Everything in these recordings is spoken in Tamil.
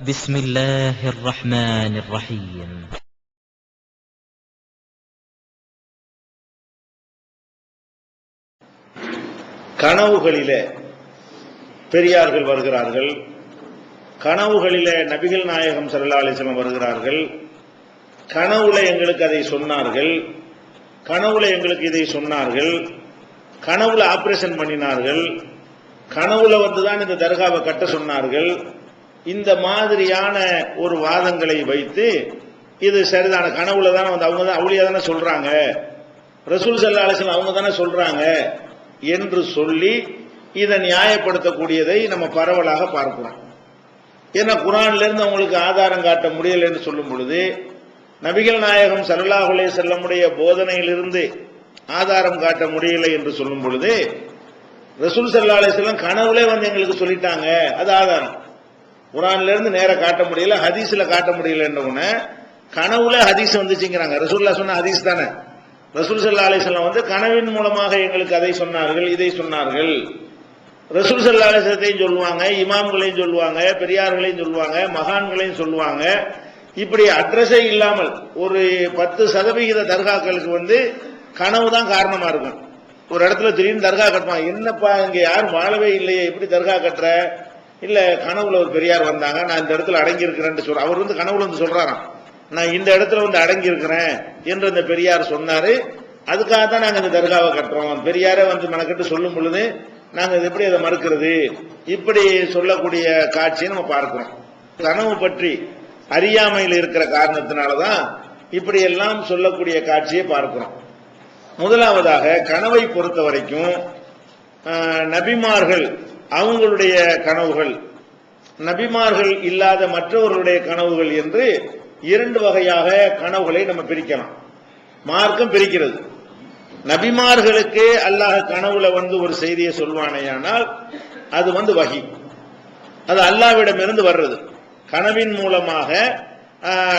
بسم الله الرحمن الرحيم கனவுகளிலே பெரியார்கள் வருகிறார்கள் கனவுகளிலே நபிகள் நாயகம் ஸல்லல்லாஹு அலைஹி வஸல்லம் வருகிறார்கள் கனவுல எங்களுக்கு அதை சொன்னார்கள் கனவுல எங்களுக்கு இதை சொன்னார்கள் கனவுல ஆபரேஷன் பண்ணினார்கள் கனவுல வந்து தான் இந்த தர்காவை கட்ட சொன்னார்கள் இந்த மாதிரியான ஒரு வாதங்களை வைத்து இது சரிதான? கனவுல தானே வந்து அவங்க தான் அவளியா தானே சொல்றாங்க. ரசூல் சல்லா அலிஸ்லாம் அவங்க தானே சொல்றாங்க என்று சொல்லி இதை நியாயப்படுத்தக்கூடியதை நம்ம பரவலாக பார்க்கிறோம் ஏன்னா குரான்ல இருந்து அவங்களுக்கு ஆதாரம் காட்ட முடியல என்று சொல்லும் பொழுது நபிகள் நாயகம் ஸல்லல்லாஹு செல்லமுடைய போதனையிலிருந்து ஆதாரம் காட்ட முடியல என்று சொல்லும் பொழுது ரசூல் சல்லா அலிஸ்லாம் கனவுலே வந்து எங்களுக்கு சொல்லிட்டாங்க. அது ஆதாரம். குரான்ல இருந்து நேர காட்ட முடியல ஹதீஸ்ல காட்ட முடியலன்னு கனவுல ஹதீஸ் வந்துச்சுங்கிறாங்க. ரசூல்லா சொன்ன ஹதீஸ் தானே? ரசூல் சல்லா அலிஸ்லாம் வந்து கனவின் மூலமாக எங்களுக்கு அதை சொன்னார்கள் இதை சொன்னார்கள். ரசூல் சல்லா அலிஸ்லத்தையும் சொல்லுவாங்க இமாம்களையும் சொல்லுவாங்க பெரியார்களையும் சொல்லுவாங்க மகான்களையும் சொல்லுவாங்க. இப்படி அட்ரஸே இல்லாமல் ஒரு பத்து சதவிகித தர்காக்களுக்கு வந்து கனவு தான் காரணமா இருக்கும். ஒரு இடத்துல திடீர்னு தர்கா கட்டுவான் என்னப்பா இங்க யாரும் வாழவே இல்லையே எப்படி தர்கா கட்டுற? இல்ல கனவுல ஒரு பெரியார் வந்தாங்க நான் இந்த இடத்துல அடங்கி இருக்கிறேன்னு சொல்ற அவர் வந்து கனவுல வந்து சொல்றாராம். நான் இந்த இடத்துல வந்து அடங்கி இருக்கிறேன் என்று அந்த பெரியார் சொன்னாரு. அதுக்காக தான் நாங்க இந்த தர்காவை கட்டுறோம். பெரியாரே வந்து மெனக்கட்டு சொல்லும் பொழுது நாங்க எப்படி அதை மறுக்கிறது? இப்படி சொல்லக்கூடிய காட்சியை நம்ம பார்க்கிறோம். கனவு பற்றி அறியாமையில் இருக்கிற காரணத்தினாலதான் இப்படி எல்லாம் சொல்லக்கூடிய காட்சியை பார்க்கிறோம். முதலாவதாக கனவை பொறுத்த வரைக்கும் நபிமார்கள் அவங்களுடைய கனவுகள் நபிமார்கள் இல்லாத மற்றவர்களுடைய கனவுகள் என்று இரண்டு வகையாக கனவுகளை நம்ம பிரிக்கலாம். மார்க்கம் பிரிக்கிறது. நபிமார்களுக்கு அல்லாஹ் கனவுல வந்து ஒரு செய்தியை சொல்வானேயானால் அது வந்து வகி. அது அல்லாவிடமிருந்து வர்றது. கனவின் மூலமாக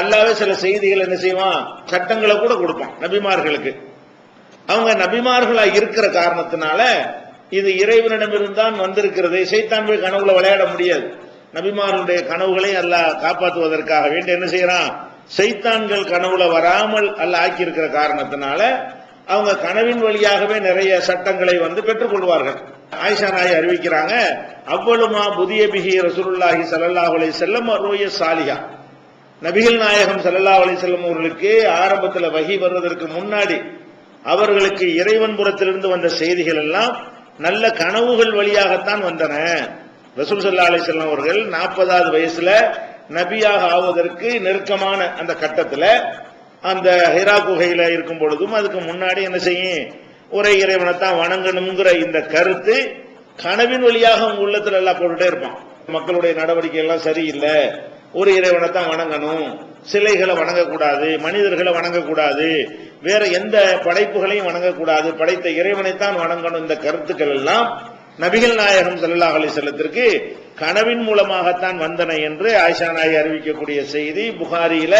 அல்லாவே சில செய்திகள் என்ன செய்வான்? சட்டங்களை கூட கொடுப்பான் நபிமார்களுக்கு. அவங்க நபிமார்களா இருக்கிற காரணத்தினால இது இறைவனிடமிருந்தான் வந்திருக்கிறது. சைத்தான் போய் கனவுல விளையாட முடியாது. நபிமாருடைய கனவுகளை அல்லாஹ் காப்பாற்றுவதற்காக வேண்டி என்ன செய்யறான்? சைத்தான்கள் கனவுல வராமல் அல்ல ஆக்கியிருக்கிற காரணத்தினால அவங்க கனவின் வழியாகவே நிறைய சட்டங்களை வந்து பெற்றுக்கொள்வார்கள் ஆயிஷா நாய் அறிவிக்கிறாங்க அவ்வளவுமா புதிய பிகி ரசூலுல்லாஹி ஸல்லல்லாஹு அலைஹி வஸல்லம் ரோய நபிகள் நாயகம் ஸல்லல்லாஹு அலி செல்லம் அவர்களுக்கு ஆரம்பத்தில் வகி வருவதற்கு முன்னாடி அவர்களுக்கு இறைவன் புறத்திலிருந்து வந்த செய்திகள் எல்லாம் நல்ல கனவுகள் வழியாகத்தான் வந்தன. ரசூல் சல்லா அலிசல்லாம் அவர்கள் நாற்பதாவது வயசுல நபியாக ஆவதற்கு நெருக்கமான அந்த கட்டத்துல அந்த ஹிரா குகையில இருக்கும் பொழுதும் அதுக்கு முன்னாடி என்ன செய்யும்? ஒரே இறைவனைத்தான் வணங்கணுங்கிற இந்த கருத்து கனவின் வழியாக உங்க உள்ளத்துல எல்லாம் போட்டுட்டே இருப்பான். மக்களுடைய நடவடிக்கை எல்லாம் சரியில்லை. ஒரு இறைவனை தான் வணங்கணும். சிலைகளை வணங்கக்கூடாது மனிதர்களை வணங்கக்கூடாது. வேற எந்த படைப்புகளையும் வணங்கக்கூடாது. படைத்த இறைவனைத்தான் வணங்கணும். இந்த கருத்துக்கள் எல்லாம் நபிகள் நாயகம் ஸல்லல்லாஹு அலைஹி கனவின் மூலமாகத்தான் வந்தன என்று ஆயிஷா நாயகி அறிவிக்கக்கூடிய செய்தி புகாரியில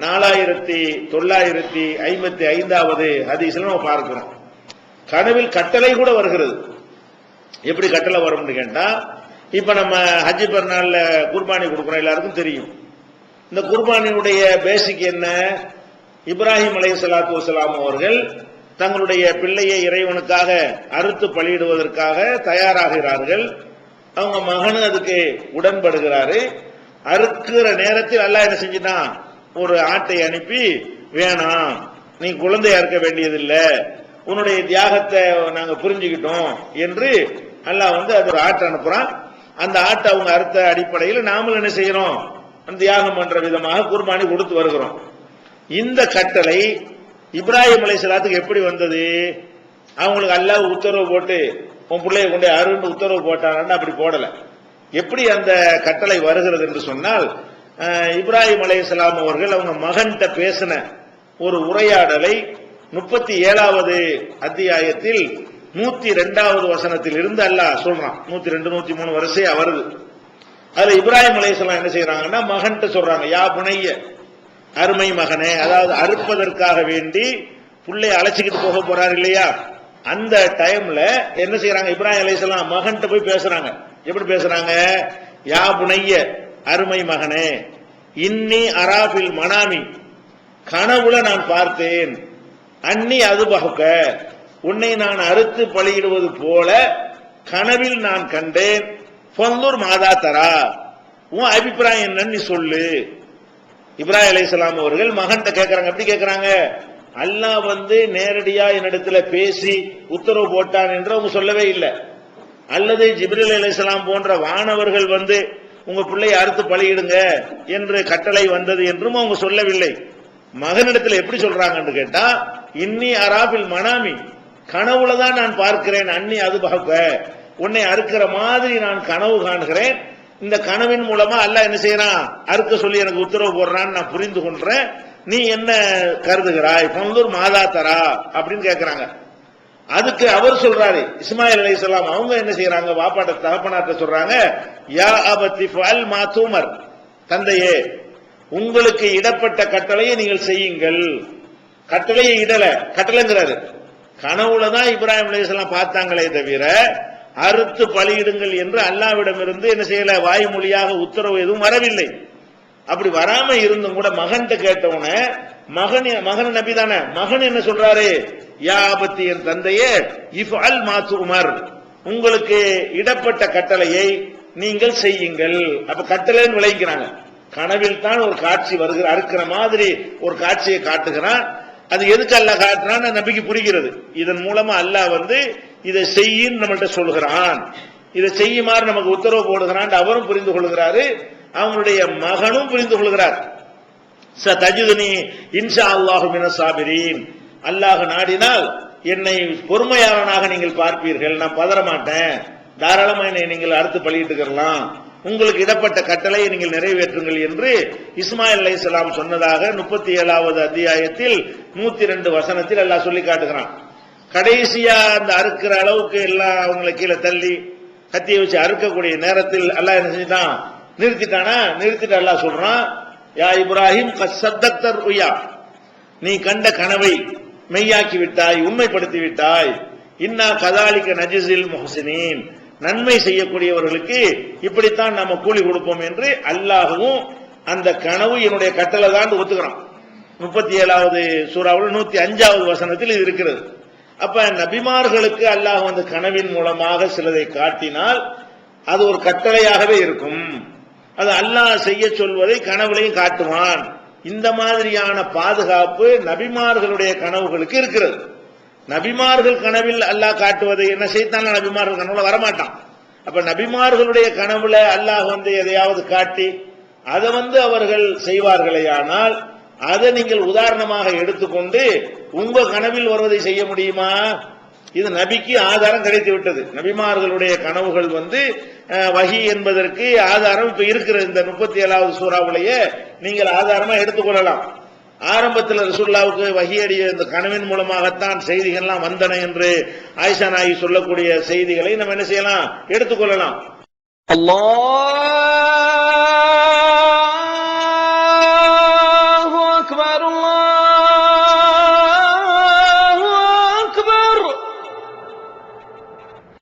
நாலாயிரத்தி தொள்ளாயிரத்தி ஐம்பத்தி ஐந்தாவது ஹதீஸ்ல நம்ம பார்க்கிறோம். கனவில் கட்டளை கூட வருகிறது. எப்படி கட்டளை வரும்னு கேட்டா இப்ப நம்ம ஹஜ்ஜி பெருநாள்ல குர்பானி கொடுக்குறோம் எல்லாருக்கும் தெரியும். இந்த குர்பானியுடைய பேசிக் என்ன? இப்ராஹிம் அலை சலாத்து வசலாம் அவர்கள் தங்களுடைய பிள்ளையை இறைவனுக்காக அறுத்து பலியிடுவதற்காக தயாராகிறார்கள். அவங்க மகனு அதுக்கு உடன்படுகிறாரு. அறுக்கிற நேரத்தில் அல்ல என்ன செஞ்சுட்டான்? ஒரு ஆட்டை அனுப்பி வேணாம் நீ குழந்தையா இருக்க வேண்டியதில்லை. உன்னுடைய தியாகத்தை நாங்க புரிஞ்சுக்கிட்டோம் என்று அல்லாஹ் வந்து அது ஒரு ஆட்டை அனுப்புறான். அந்த ஆட்டை அவங்க அறுத்த அடிப்படையில் நாமளும் என்ன செய்யறோம்? தியாகம் பண்ற விதமாக குர்பானி கொடுத்து வருகிறோம். இந்த கட்டளை இப்ராஹிம் அலைஹிஸ்ஸலாத்துக்கு எப்படி வந்தது? அவங்களுக்கு அல்லாஹ் உத்தரவு போட்டு உன் பிள்ளைய கொண்டு அருண் உத்தரவு போட்டாங்கன்னு அப்படி போடல. எப்படி அந்த கட்டளை வருகிறது என்று சொன்னால் இப்ராஹிம் அலையாம் அவர்கள் அவங்க மகன்கிட்ட பேசின ஒரு உரையாடலை முப்பத்தி ஏழாவது அத்தியாயத்தில் நூத்தி ரெண்டாவது வசனத்தில் இருந்து அல்லாஹ் சொல்றான். நூத்தி ரெண்டு நூத்தி மூணு வரிசையா வருது. அதுல இப்ராஹிம் அலையாம் என்ன செய்யறாங்கன்னா மகன்கிட்ட சொல்றாங்க யா புனைய அருமை மகனே அதாவது அறுப்பதற்காக வேண்டி பிள்ளைய அழைச்சிக்கிட்டு போக போறாரு இல்லையா? அந்த டைம்ல என்ன செய்யறாங்க இப்ராஹிம் அலைஹிஸ்ஸலாம் மகன்கிட்ட போய் பேசுறாங்க. எப்படி பேசுறாங்க? யா புனைய அருமை மகனே இன்னி அராபில் மனாமி கனவுல நான் பார்த்தேன். அன்னி அது பகுக்க உன்னை நான் அறுத்து பலியிடுவது போல கனவில் நான் கண்டேன். பொந்தூர் மாதா தரா உன் அபிப்பிராயம் என்னன்னு சொல்லு. இப்ராஹிம் அலைஹிஸ்ஸலாம் அவர்கள் மகன்கிட்ட கேக்குறாங்க எப்படி கேக்குறாங்க? அல்லாஹ் வந்து நேரடியா என்னிடத்துல பேசி உத்தரவு போட்டான் என்று அவங்க சொல்லவே இல்லை. அல்லது ஜிப்ரில் அலைஹிஸ்ஸலாம் போன்ற வானவர்கள் வந்து உங்க பிள்ளையை அறுத்து பலியிடுங்க என்று கட்டளை வந்தது என்றும் அவங்க சொல்லவில்லை. மகனிடத்துல எப்படி சொல்றாங்கன்னு கேட்டா இன்னி அராபில் மனாமி கனவுல தான் நான் பார்க்கிறேன் அன்னி அது பார்க்க உன்னை அறுக்கிற மாதிரி நான் கனவு காணுகிறேன் இந்த கனவின் மூலமா அல்ல என்ன செய்யறான்? அறுக்க சொல்லி எனக்கு உத்தரவு போடுறான்னு நான் புரிந்து கொள்றேன். நீ என்ன கருதுகிறாய் பந்தூர் மாதா தரா அப்படின்னு கேக்குறாங்க. அதுக்கு அவர் சொல்றாரு இஸ்மாயில் அலைஹிஸ்ஸலாம் அவங்க என்ன செய்யறாங்க? வாப்பாட்ட தகப்பனாட்ட சொல்றாங்க யா அபத்தி அல் மா தூமர். தந்தையே உங்களுக்கு இடப்பட்ட கட்டளையை நீங்கள் செய்யுங்கள். கட்டளையை இடல கட்டளைங்கிறாரு. கனவுல தான் இப்ராஹிம் அலைஹிஸ்ஸலாம் பார்த்தாங்களே தவிர அறுத்து பலியிடுங்கள் என்று அல்லாவிடமிருந்து என்ன செய்யல வாய்மொழியாக உத்தரவு எதுவும் வரவில்லை. அப்படி வராம இருந்தும் கூட மகன்கிட்ட கேட்டவன மகன் மகன் நபி தானே மகன் என்ன சொல்றாரு? யா ஆபத்தி என் தந்தையே இஃப் அல் மாத்துமார் உங்களுக்கு இடப்பட்ட கட்டளையை நீங்கள் செய்யுங்கள். அப்ப கட்டளைன்னு விளைக்கிறாங்க கனவில் தான் ஒரு காட்சி வருகிற அறுக்கிற மாதிரி ஒரு காட்சியை காட்டுகிறான். அது எதுக்கு அல்லாஹ் காட்டுறான்னு நபிக்கு புரிகிறது. இதன் மூலமா அல்லாஹ் வந்து இதை செய்யின்னு நம்மள்கிட்ட சொல்லுகிறான். இதை செய்யுமாறு நமக்கு உத்தரவு போடுகிறான் அவரும் புரிந்து கொள்கிறாரு. அவனுடைய மகனும் புரிந்து கொள்கிறார். ச தஜுதுனி இன்ஷா அல்லாஹு மின சாபிரீன். அல்லாஹ் நாடினால் என்னை பொறுமையாளனாக நீங்கள் பார்ப்பீர்கள். நான் பதற மாட்டேன். தாராளமாக என்னை நீங்கள் அறுத்து பலியிட்டுக்கலாம் உங்களுக்கு இடப்பட்ட கட்டளையை நீங்கள் நிறைவேற்றுங்கள் என்று இஸ்மாயில் அலைஹிஸ்ஸலாம் சொன்னதாக முப்பத்தி ஏழாவது அத்தியாயத்தில் நூத்தி ரெண்டு வசனத்தில் அல்லாஹ் சொல்லி காட்டுகிறான். கடைசியா அந்த அறுக்கிற அளவுக்கு எல்லாம் அவங்களை கீழே தள்ளி கத்தியை வச்சு அறுக்கக்கூடிய நேரத்தில் அல்லா என்ன செஞ்சுட்டான்? நிறுத்திட்டானா? நிறுத்திட்டு அல்லாஹ் சொல்றான் யா இப்ராஹிம் சத்தக்தர் உயா நீ கண்ட கனவை மெய்யாக்கி விட்டாய் உண்மைப்படுத்தி விட்டாய். இன்னா கதாலிக்க நஜிசில் முஹசினின். நன்மை செய்யக்கூடியவர்களுக்கு இப்படித்தான் நாம கூலி கொடுப்போம் என்று அல்லாஹவும் அந்த கனவு என்னுடைய கட்டளை தான் ஒத்துக்கிறான். முப்பத்தி ஏழாவது சூறாவில் நூத்தி அஞ்சாவது வசனத்தில் இது இருக்கிறது. அப்ப நபிமார்களுக்கு அல்லாஹ் வந்து கனவின் மூலமாக சிலதை காட்டினால் அது ஒரு கட்டளையாகவே இருக்கும். அது அல்லாஹ் செய்ய சொல்வதை கனவுலையும் காட்டுவான். இந்த மாதிரியான பாதுகாப்பு நபிமார்களுடைய கனவுகளுக்கு இருக்கிறது. நபிமார்கள் கனவில் அல்லாஹ் காட்டுவதை என்ன செய்தான நபிமார்கள் கனவுல வரமாட்டான். அப்ப நபிமார்களுடைய கனவுல அல்லாஹ் வந்து எதையாவது காட்டி அதை வந்து அவர்கள் செய்வார்களேயானால் அதை நீங்கள் உதாரணமாக எடுத்துக்கொண்டு உங்க கனவில் வருவதை செய்ய முடியுமா? இது நபிக்கு ஆதாரம் கிடைத்து விட்டது. நபிமார்களுடைய கனவுகள் வந்து வகி என்பதற்கு ஆதாரம் இப்ப இருக்கிற இந்த முப்பத்தி ஏழாவது சூறாவிலேயே நீங்கள் ஆதாரமா எடுத்துக்கொள்ளலாம். ஆரம்பத்தில் ரசுல்லாவுக்கு வகியடிய இந்த கனவின் மூலமாகத்தான் செய்திகள்லாம் வந்தன என்று ஆயிஷா நாயி சொல்லக்கூடிய செய்திகளை நம்ம என்ன செய்யலாம்? எடுத்துக்கொள்ளலாம். அல்லாஹ்!